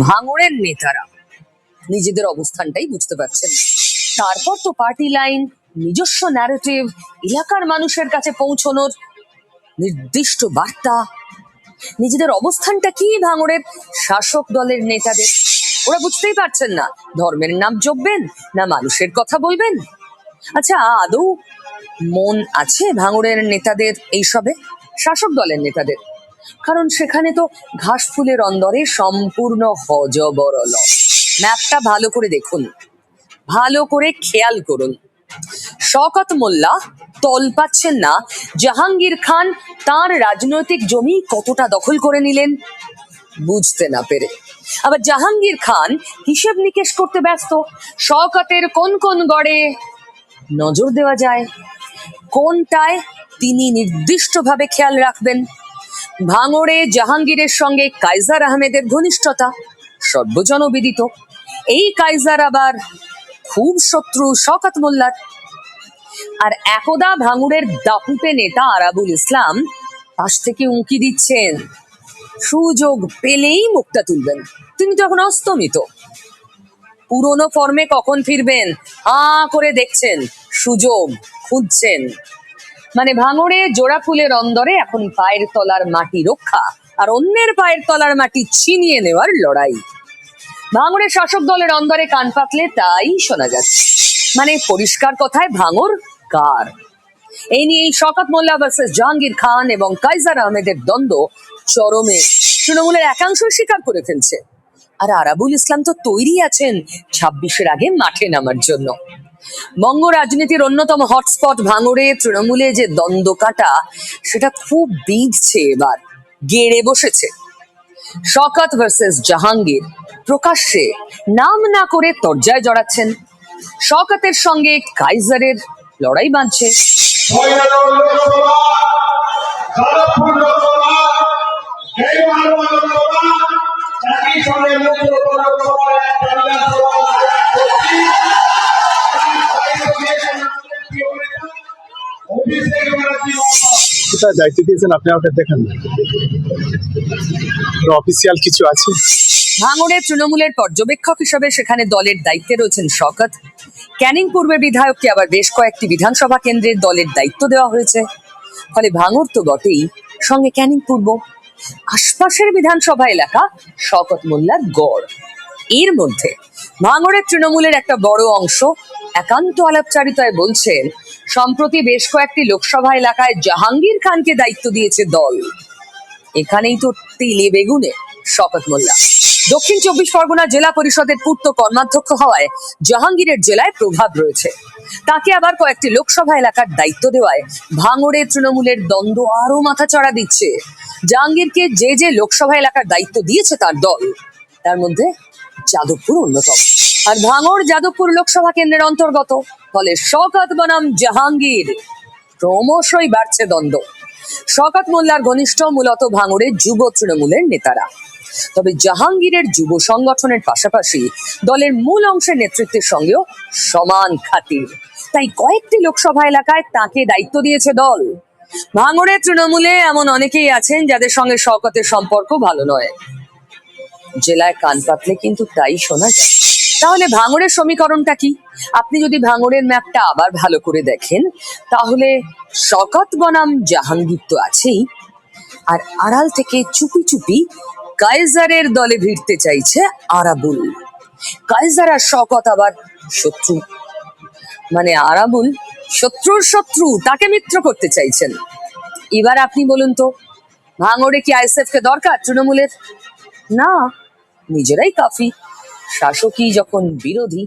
ভাঙড়ের নেতারা। নিজেদের অবস্থানটাই বুঝতে পারছেন। তারপর তো পার্টি লাইন নিজস্ব ন্যারেটিভ এলাকার মানুষের কাছে পৌঁছনোর নির্দিষ্ট বার্তা। নিজেদের অবস্থানটা কি ভাঙড়ের শাসক দলের নেতাদের। ওরা বুঝতেই পারছেন না, ধর্মের নাম জপবেন না মানুষের কথা বলবেন। আচ্ছা আদৌ মন আছে ভাঙড়ের নেতাদের এইসবে? শাসক দলের নেতাদের। কারণ সেখানে তো ঘাস ফুলের অন্দরে সম্পূর্ণ হজবরল। ম্যাপটা ভালো করে দেখুন। ভালো করে খেয়াল করুন। শওকত মোল্লা, তল পাচ্ছেন না। জাহাঙ্গীর খান তার রাজনৈতিক জমি কতটা দখল করে নিলেন? বুঝতে না পেরে। আবার জাহাঙ্গীর খান হিসেব নিকেশ করতে ব্যস্ত। শওকতের কোন কোন গড়ে নজর দেওয়া যায়? কোনটায় তিনি নির্দিষ্টভাবে খেয়াল রাখবেন? ভাঙড়ে জাহাঙ্গীরের সঙ্গে কাইজার আহমেদের ঘনিষ্ঠতা সর্বজনবিদিত। এই কাইজার আবার খুব শত্রু শওকত মোল্লার। আর একদা ভাঙুরের দাপুটে নেতা আরাবুল ইসলাম পাশ থেকে উঁকি দিচ্ছেন। সুযোগ পেলেই মুখটা তুলবেন। তিনি তো এখন অস্তমিত। পুরনো ফর্মে কখন ফিরবেন? আ করে দেখছেন। সুযোগ খুঁজছেন। মানে ভাঙড়ে জোড়া ফুলের অন্দরে এখন পায়ের তলার মাটি রক্ষা, আর অন্যের পায়ের তলার মাটি ছিনিয়ে নেওয়ার লড়াই। ভাঙড়ের শাসক দলের অন্দরে কান পাতলে তাই শোনা যাচ্ছে। মানে পরিষ্কার কথায় ভাঙর কার? এই নিয়ে শকাত মোল্লা ভার্সেস জাহাঙ্গীর খান এবং কাইজার আহমেদের দ্বন্দ্ব চরমে। তৃণমূলের একাংশ স্বীকার করে ফেলছে। আর আরাবুল ইসলাম তো তৈরি আছেন ছাব্বিশের আগে মাঠে নামার জন্য। বঙ্গ রাজনীতির অন্যতম হটস্পট ভাঙড়ে তৃণমূলে যে দ্বন্দ্ব কাটা, সেটা খুব বিঁধছে এবার, গেড়ে বসেছে। শকাত ভার্সেস জাহাঙ্গীর, প্রকাশ্যে নাম না করে তর্জায় জড়াচ্ছেন। শকাতের সঙ্গে কাইজারের লড়াই বাঁধছে। কোথায় দায়িত্ব দিয়েছেন, আপনি আমাকে দেখেন অফিসিয়াল কিছু আছে? ভাঙড়ে তৃণমূলের পর্যবেক্ষক হিসেবে সেখানে দলের দায়িত্বে রয়েছেন শকত ক্যানিং পূর্বের বিধায়ককে আবার বেশ কয়েকটি বিধানসভা কেন্দ্রের দলের দায়িত্ব দেওয়া হয়েছে। ফলে ভাঙড় তো বটেই, সঙ্গে ক্যানিং পূর্ব। আশপাশের বিধানসভা এলাকা শকত মোল্লার গড়। এর মধ্যে ভাঙড়ের তৃণমূলের একটা বড় অংশ একান্ত আলাপচারিতায় বলছেন, সম্প্রতি বেশ কয়েকটি লোকসভা এলাকায় জাহাঙ্গীর খানকে দায়িত্ব দিয়েছে দল। এখানেই তো তেলে বেগুনে শপথ মোল্লা। দক্ষিণ চব্বিশ পরগনা জেলা পরিষদের পূর্ত কর্মাধ্যক্ষ হওয়ায় জাহাঙ্গীরের জেলায় প্রভাব রয়েছে। তাকে আবার কয়েকটি লোকসভা এলাকার দায়িত্ব দেওয়ায় ভাঙড়ে তৃণমূলের দ্বন্দ্ব আরও মাথা চড়া দিচ্ছে। জাহাঙ্গীরকে যে যে লোকসভা এলাকার দায়িত্ব দিয়েছে তার দল, তার মধ্যে যাদবপুর অন্যতম। আর ভাঙড় যাদবপুর লোকসভা কেন্দ্রের অন্তর্গত ফলে শওকত বনাম জাহাঙ্গীর ক্রমশই বাড়ছে দ্বন্দ্ব। শওকত মোল্লার ঘনিষ্ঠ মূলত ভাঙড়ের যুব তৃণমূলের নেতারা। তবে জাহাঙ্গীরের যুব সংগঠনের পাশাপাশি দলের মূল অংশের নেতৃত্বের সঙ্গেও সমান খাতির। তাই কয়েকটি লোকসভা এলাকায় তাকে দায়িত্ব দিয়েছে দল। ভাঙড়ের তৃণমূলে এমন অনেকেই আছেন যাদের সঙ্গে শওকতের সম্পর্ক ভালো নয়। জেলায় কান পাতলে কিন্তু তাই শোনা যায়। তাহলে ভাঙড়ের সমীকরণটা কি? আপনি যদি ভাঙড়ের ম্যাপটা আবার ভালো করে দেখেন, তাহলে শকত বনাম জাহাঙ্গীর তো আছেই, আর আড়াল থেকে চুপি চুপি কাইজারের দলে ভিড়তে চাইছে আরাবুল। কাইজার আর শকত আবার শত্রু। মানে আরাবুল শত্রুর শত্রু, তাকে মিত্র করতে চাইছেন। এবার আপনি বলুন তো, ভাঙড়ে কি আইএসএফ কে দরকার তৃণমূলের? না, নিজেরাই কাফি। শাসকই যখন বিরোধী